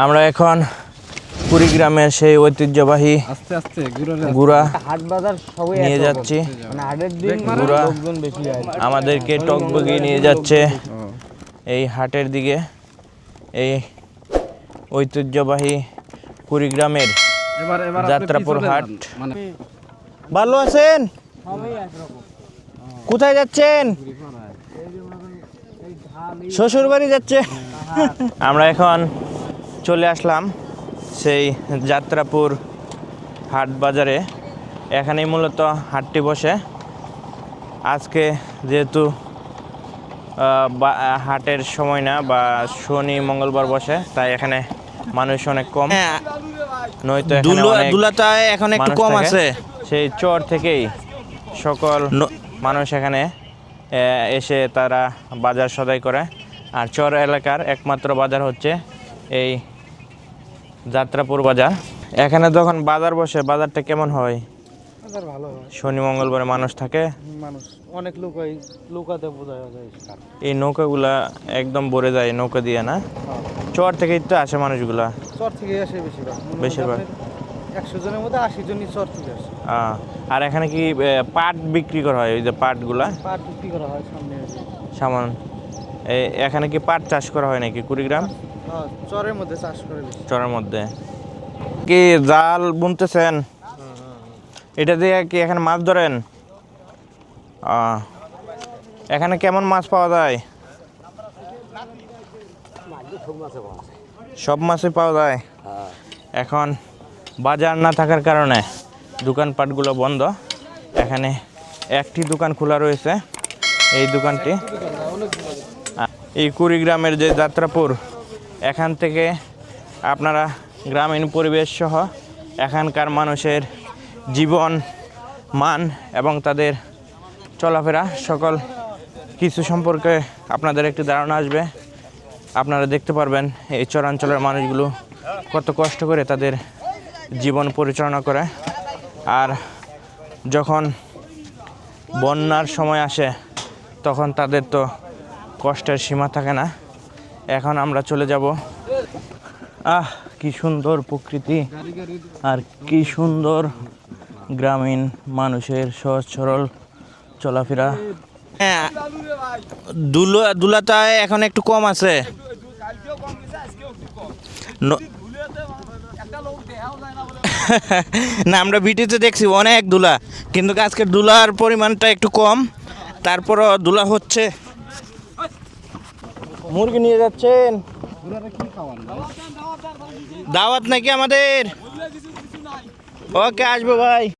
আমরা এখন কুড়িগ্রামের সেই ঐতিহ্যবাহী আস্তে আস্তে গুড়া হাট বাজার নিয়ে যাচ্ছি। মানে দিন গুড়া লোকজন বেশি আমাদেরকে টকবগিয়ে নিয়ে যাচ্ছে। এই হাটের দিকে এই ঐতিহ্যবাহী কুড়িগ্রামের যাত্রাপুর হাট। মানে ভালো আছেন কোথায় যাচ্ছেন? শ্বশুর বাড়ি যাচ্ছে আমরা এখন চলে আসলাম সেই যাত্রাপুর হাট বাজারে। এখানেই মূলত হাটটি বসে। আজকে যেহেতু হাটের সময় না বা শনি মঙ্গলবার বসে তাই এখানে মানুষ অনেক কম। নয়তো এখানে এখন একটু কম আছে। সেই চর থেকেই সকল মানুষ এখানে এসে তারা বাজার সদাই করে। আর চর এলাকার একমাত্র বাজার হচ্ছে এই যাত্রাপুর বাজার। এখানে যখন বাজার বসে বাজারটা কেমন হয়? বাজার ভালো হয়। শনি মঙ্গলবারে মানুষ থাকে? মানুষ অনেক লোক হয় বোঝা যায় এই নৌকাগুলা একদম ভরে যায় নৌকা দিয়ে না? চর থেকেই তো আসে মানুষগুলা? চর থেকে আসে বেশিরভাগ। বেশিরভাগ। একশো জনের মধ্যে আশি জনই চর থেকে আসে। আর এখানে কি পাট বিক্রি করা হয় ওই যে পাটগুলা? পাট বিক্রি করা হয় সামনে সামান এখানে কি পাট চাষ করা হয় নাকি কুড়িগ্রাম? হ্যাঁ, চরের মধ্যে চাষ করে চরের মধ্যে। কি জাল বুনতেছেন? এটা দিয়ে কি এখানে মাছ ধরেন? এখানে কেমন মাছ পাওয়া যায়? সব মাছই পাওয়া যায়? এখন বাজার না থাকার কারণে দোকানপাটগুলো বন্ধ। এখানে একটি দোকান খোলা রয়েছে। এই দোকানটি এই কুড়িগ্রামের যে যাত্রাপুর এখান থেকে আপনারা গ্রামীণ পরিবেশ সহ এখানকার মানুষের জীবন, মান এবং তাদের চলাফেরা সকল কিছু সম্পর্কে আপনাদের একটি ধারণা আসবে। আপনারা দেখতে পারবেন এই চরাঞ্চলের মানুষগুলো কত কষ্ট করে তাদের জীবন পরিচালনা করে। আর যখন বন্যার সময় আসে, তখন তাদের তো কষ্টের সীমা থাকে না। এখন আমরা চলে যাব। আহ, কি সুন্দর প্রকৃতি। আর কি সুন্দর গ্রামীণ মানুষের সহজ সরল চলাফেরা। হ্যাঁ দুলা এখন একটু কম আছে। না আমরা ভিটিতে দেখছি অনেক দুলা, কিন্তু আজকে দুলার পরিমাণটা একটু কম। তারপরও দুলা হচ্ছে। মুরগি নিয়ে যাচ্ছেন। দাওয়াত নাকি আমাদের? ওকে আসব ভাই।